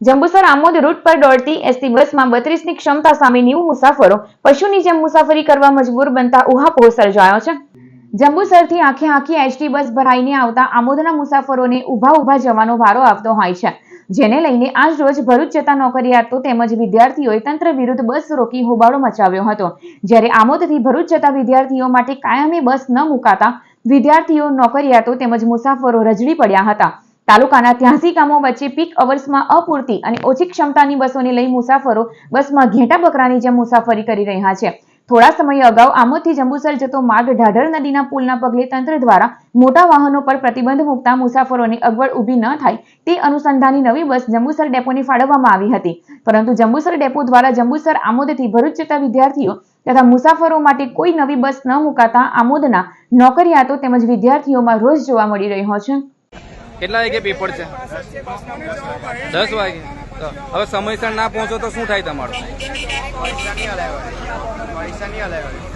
Jambusar Amod route પર દોડતી ST બસમાં બત્રીસની ક્ષમતા સામે નેવું મુસાફરો પશુની જેમ મુસાફરી કરવા મજબૂર બનતા ઉહાપોહ સર્જાયો છે. જંબુસરથી આખે આખી એસટી બસ ભરાઈને આવતા આમોદના મુસાફરોને ઊભા ઊભા જવાનો વારો આવતો હોય છે. જેને લઈને આજ રોજ ભરૂચ જતા નોકરિયાતો તેમજ વિદ્યાર્થીઓએ તંત્ર વિરુદ્ધ બસ રોકી હોબાળો મચાવ્યો હતો. જ્યારે આમોદથી ભરૂચ જતા વિદ્યાર્થીઓ માટે કાયમી બસ ન મુકાતા વિદ્યાર્થીઓ, નોકરિયાતો તેમજ મુસાફરો રજડી પડ્યા હતા. તાલુકાના ત્યાસી ગામો વચ્ચે પીક અવર્સમાં અપૂરતી અને ઓછી ક્ષમતાની બસોને લઈ મુસાફરો બસમાં ઘેટા બકરાની જેમ મુસાફરી કરી રહ્યા છે. થોડા સમય અગાઉ આમોદથી જંબુસર જતો માર્ગ ઢાઢર નદીના પુલના પગલે તંત્ર દ્વારા મોટા વાહનો પર પ્રતિબંધ મૂકતા મુસાફરોને અગવડ ઊભી ન થાય તે અનુસંધાની નવી બસ જંબુસર ડેપોને ફાળવવામાં આવી હતી. પરંતુ જંબુસર ડેપો દ્વારા જંબુસર આમોદથી ભરૂચ જતા વિદ્યાર્થીઓ તથા મુસાફરો માટે કોઈ નવી બસ ન મુકાતા આમોદના નોકરિયાતો તેમજ વિદ્યાર્થીઓમાં રોષ જોવા મળી રહ્યો છે. કેટલા વાગે પેપર છે? દસ વાગે. હવે સમયસર ના પહોંચો તો શું થાય તમારું? પૈસા નહીં હલાય